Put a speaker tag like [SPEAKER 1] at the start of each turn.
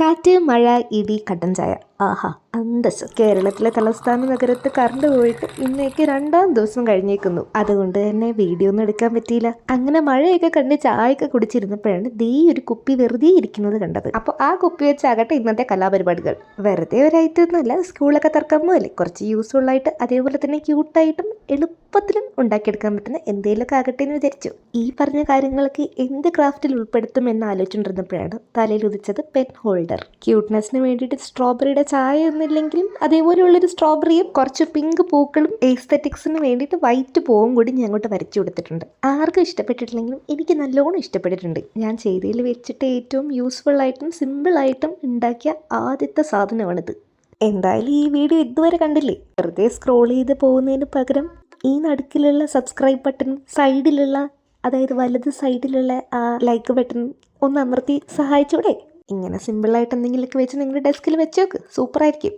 [SPEAKER 1] കാറ്റ് മഴ ഇടി കട്ടൻ ചായ. ആഹാ അന്തസ് കേരളത്തിലെ തലസ്ഥാന നഗരത്ത് കറണ്ട് പോയിട്ട് ഇന്നേക്ക് രണ്ടാം ദിവസം കഴിഞ്ഞേക്കുന്നു. അതുകൊണ്ട് തന്നെ വീഡിയോ ഒന്നും എടുക്കാൻ പറ്റിയില്ല. അങ്ങനെ മഴയൊക്കെ കണ്ട് ചായയൊക്കെ കുടിച്ചിരുന്നപ്പോഴാണ് ദീ ഒരു കുപ്പി വെറുതെ ഇരിക്കുന്നത് കണ്ടത്. അപ്പോൾ ആ കുപ്പി വെച്ചാകട്ടെ ഇന്നത്തെ കലാപരിപാടികൾ. വെറുതെ ഒരു ഐറ്റം ഒന്നുമല്ല സ്കൂളൊക്കെ തുറക്കാൻ അല്ലേ? കുറച്ച് യൂസ്ഫുൾ ആയിട്ട് അതേപോലെ തന്നെ ക്യൂട്ടായിട്ടും എളുപ്പത്തിലും ഉണ്ടാക്കിയെടുക്കാൻ പറ്റുന്ന എന്തെങ്കിലുമൊക്കെ ആകട്ടെ എന്ന് വിചാരിച്ചു. ഈ പറഞ്ഞ കാര്യങ്ങളൊക്കെ എന്ത് ക്രാഫ്റ്റിൽ ഉൾപ്പെടുത്തും എന്ന് ആലോചിച്ചുകൊണ്ടിരുന്നപ്പോഴാണ് തലയിൽ ഉദിച്ചത് പെൻ ഹോൾഡർ ക്യൂട്ട്നെസ്സിന് വേണ്ടിയിട്ട് സ്ട്രോബെറിയുടെ ചായ ഒന്നുമില്ലെങ്കിലും അതേപോലെയുള്ളൊരു സ്ട്രോബെറിയും കുറച്ച് പിങ്ക് പൂക്കളും എസ്തറ്റിക്സിന് വേണ്ടിയിട്ട് വൈറ്റ് പൂവും കൂടി ഞാൻ അങ്ങോട്ട് വരച്ചു കൊടുത്തിട്ടുണ്ട്. ആർക്കും ഇഷ്ടപ്പെട്ടിട്ടില്ലെങ്കിലും എനിക്ക് നല്ലോണം ഇഷ്ടപ്പെട്ടിട്ടുണ്ട്. ഞാൻ ചെയ്തതിൽ വെച്ചിട്ട് ഏറ്റവും യൂസ്ഫുൾ ആയിട്ടും സിമ്പിൾ ആയിട്ടും ഉണ്ടാക്കിയ ആദ്യത്തെ സാധനമാണിത്. എന്തായാലും ഈ വീഡിയോ ഇതുവരെ കണ്ടില്ലേ? വെറുതെ സ്ക്രോൾ ചെയ്ത് പോകുന്നതിന് പകരം ഈ നടുക്കിലുള്ള സബ്സ്ക്രൈബ് ബട്ടൺ സൈഡിലുള്ള അതായത് വലത് സൈഡിലുള്ള ആ ലൈക്ക് ബട്ടൺ ഒന്ന് അമർത്തി സഹായിച്ചൂടെ? ഇങ്ങനെ സിമ്പിളായിട്ട് എന്തെങ്കിലുമൊക്കെ വെച്ച് നിങ്ങളുടെ ഡെസ്കിൽ വെച്ചേക്ക്. സൂപ്പറായിരിക്കും.